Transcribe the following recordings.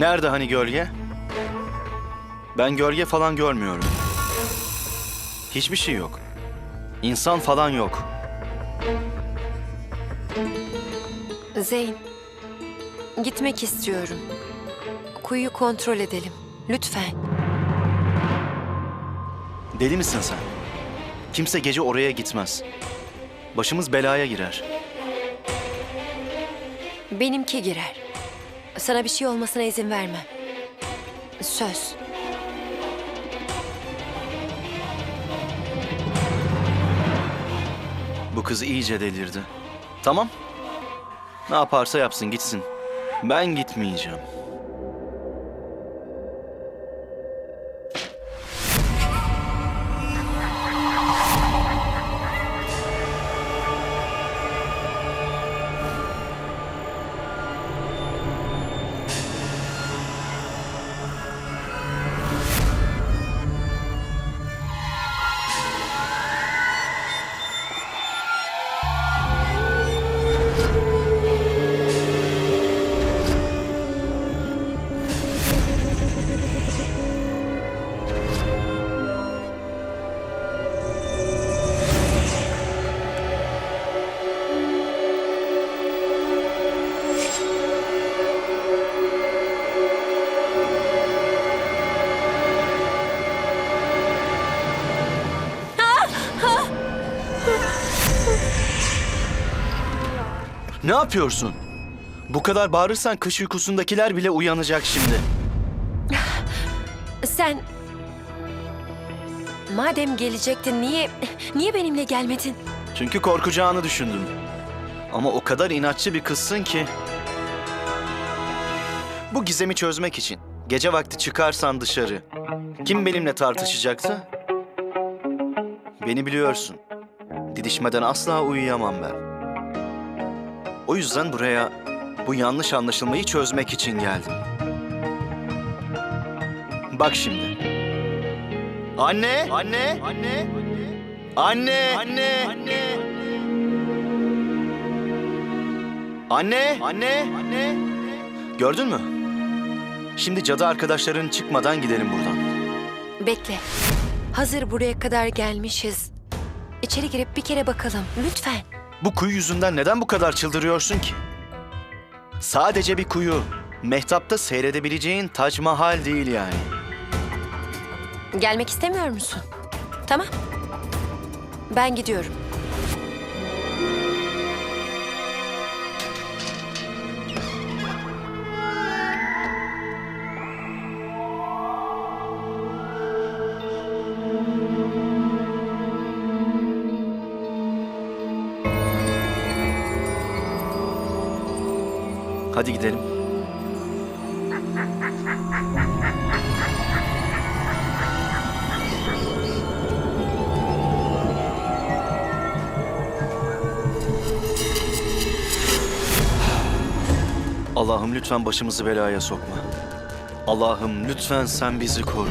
Nerede hani gölge? Ben gölge falan görmüyorum. Hiçbir şey yok. İnsan falan yok. Zeyn, gitmek istiyorum. Kuyuyu kontrol edelim. Lütfen. Deli misin sen? Kimse gece oraya gitmez. Başımız belaya girer. Benimki girer. Sana bir şey olmasına izin vermem. Söz. Bu kız iyice delirdi. Tamam. Ne yaparsa yapsın gitsin. Ben gitmeyeceğim. Ne yapıyorsun? Bu kadar bağırırsan kış uykusundakiler bile uyanacak şimdi. Sen... Madem gelecektin niye... Niye benimle gelmedin? Çünkü korkacağını düşündüm. Ama o kadar inatçı bir kızsın ki. Bu gizemi çözmek için gece vakti çıkarsan dışarı kim benimle tartışacaktı? Beni biliyorsun. Didişmeden asla uyuyamam ben. O yüzden buraya bu yanlış anlaşılmayı çözmek için geldim. Bak şimdi. Anne! Anne! Anne! Anne! Anne! Anne! Anne! Anne! Anne! Gördün mü? Şimdi cadı arkadaşların çıkmadan gidelim buradan. Bekle. Hazır buraya kadar gelmişiz. İçeri girip bir kere bakalım. Lütfen. Bu kuyu yüzünden neden bu kadar çıldırıyorsun ki? Sadece bir kuyu. Mehtapta seyredebileceğin Tac Mahal değil yani. Gelmek istemiyor musun? Tamam. Ben gidiyorum. Hadi gidelim. Allah'ım lütfen başımızı belaya sokma. Allah'ım lütfen sen bizi koru.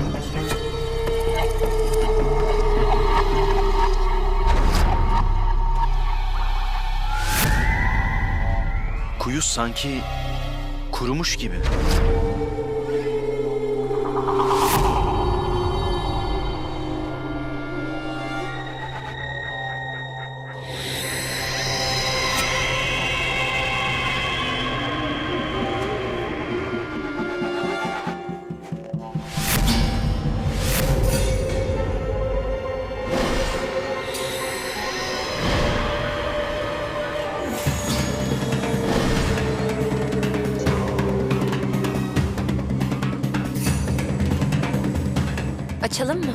Kuyu sanki kurumuş gibi. Açalım mı?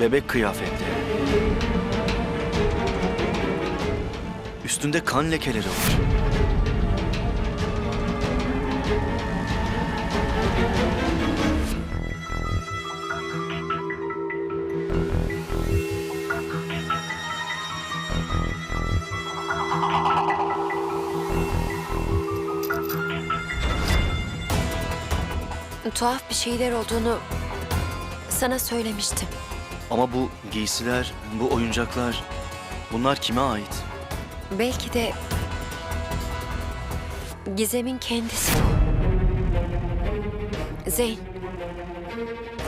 Bebek kıyafetleri. Üstünde kan lekeleri var. Tuhaf bir şeyler olduğunu sana söylemiştim. Ama bu giysiler, bu oyuncaklar bunlar kime ait? Belki de Gizem'in kendisi. Zeyn,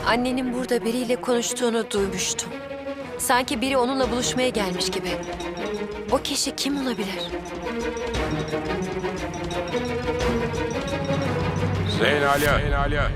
annenin burada biriyle konuştuğunu duymuştum. Sanki biri onunla buluşmaya gelmiş gibi. O kişi kim olabilir? Zeyn Alya. Zeyn Alya.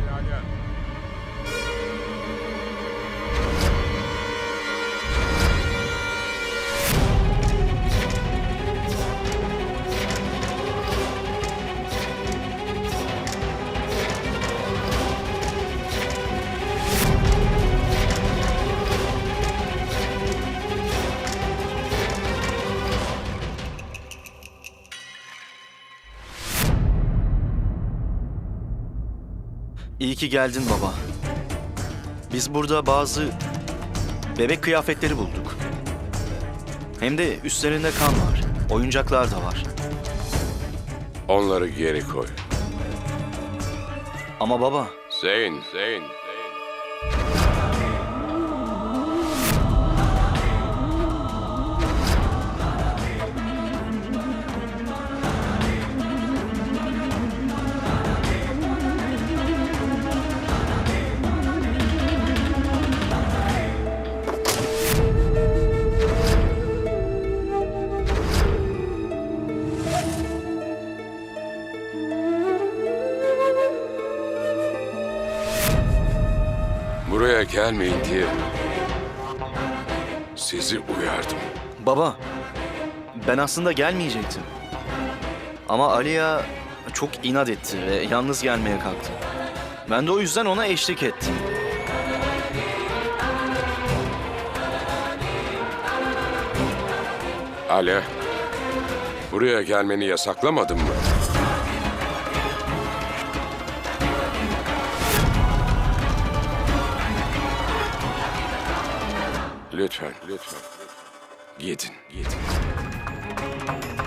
İyi ki geldin baba. Biz burada bazı bebek kıyafetleri bulduk. Hem de üstlerinde kan var. Oyuncaklar da var. Onları geri koy. Ama baba, Zeyn. Zeyn. Gelmeyin diye sizi uyardım. baba. Ben aslında gelmeyecektim. Ama Aliya çok inat etti ve yalnız gelmeye kalktı. Ben de o yüzden ona eşlik ettim. Alya, buraya gelmeni yasaklamadım mı? Lütfen, lütfen. Gidin, gidin.